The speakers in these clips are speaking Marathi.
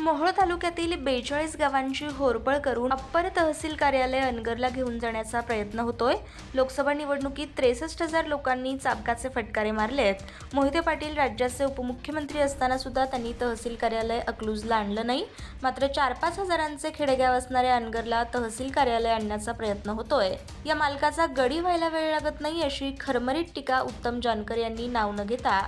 मोहोळ तालुक्यातील बेचाळीस गावांची होरपळ करून अप्पर तहसील कार्यालय अनगरला घेऊन जाण्याचा प्रयत्न होतोय. लोकसभा निवडणुकीत त्रेसष्ट हजार लोकांनी चाबकाचे फटकारे मारले आहेत. मोहिते पाटील राज्याचे उपमुख्यमंत्री असताना सुद्धा त्यांनी तहसील कार्यालय अकलूजला आणलं नाही. मात्र चार पाच हजारांचे खेडेगाव असणाऱ्या अनगरला तहसील कार्यालय आणण्याचा प्रयत्न होतोय. या मालकाचा गडी व्हायला वेळ लागत नाही अशी खरमरीत टीका उत्तम जानकर यांनी नाव न घेता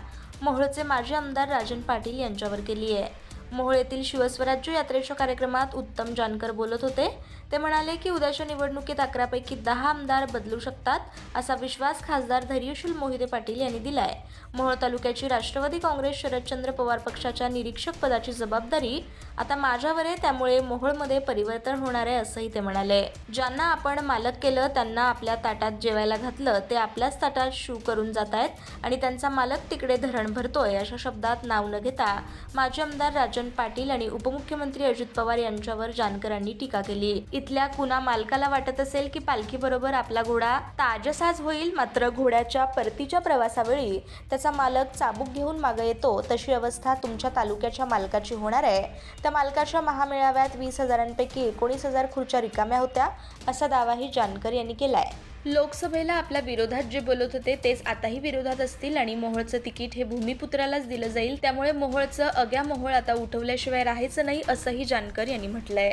मोहोळचे माजी आमदार राजन पाटील यांच्यावर केली आहे. मोहोळ येथील शिवस्वराज्य यात्रेच्या कार्यक्रमात उत्तम जानकर बोलत होते. ते म्हणाले की उद्याच्या निवडणुकीत अकरापैकी दहा आमदार बदलू शकतात असा विश्वास खासदार धैर्यशील मोहिते पाटील यांनी दिलाय. मोहोळ तालुक्याची राष्ट्रवादी काँग्रेस शरदचंद्र पवार पक्षाच्या निरीक्षक पदाची जबाबदारी आता माझ्यावर आहे त्यामुळे मोहोळमध्ये परिवर्तन होणार आहे असंही ते म्हणाले. ज्यांना आपण मालक केलं त्यांना आपल्या ताटात जेवायला घातलं ते आपल्याच ताटात शू करून जात आहेत आणि त्यांचा मालक तिकडे धरण भरतोय अशा शब्दात नाव न घेता माजी आमदार राजन पाटील आणि उपमुख्यमंत्री अजित पवार यांच्यावर जानकरांनी टीका केली. इथल्या कुणा मालकाला वाटत असेल की पालखी बरोबर आपला घोडा ताजसाज होईल मात्र घोड्याच्या परतीच्या प्रवासावेळी त्याचा मालक चाबूक घेऊन मागे येतो. तशी अवस्था तुमच्या तालुक्याच्या मालकाची होणार आहे. त्या मालकाच्या महामेळाव्यात वीस हजारांपैकी एकोणीस हजार खुर्च्या रिकाम्या होत्या असा दावाही जानकर यांनी केलाय. लोकसभेला आपल्या विरोधात जे बोलत होते तेच आताही विरोधात असतील आणि मोहोळचं तिकीट हे भूमिपुत्रालाच दिलं जाईल. त्यामुळे मोहोळचं अग्या मोहोळ आता उठवल्याशिवाय राहायचं नाही असंही जानकर यांनी म्हटलंय.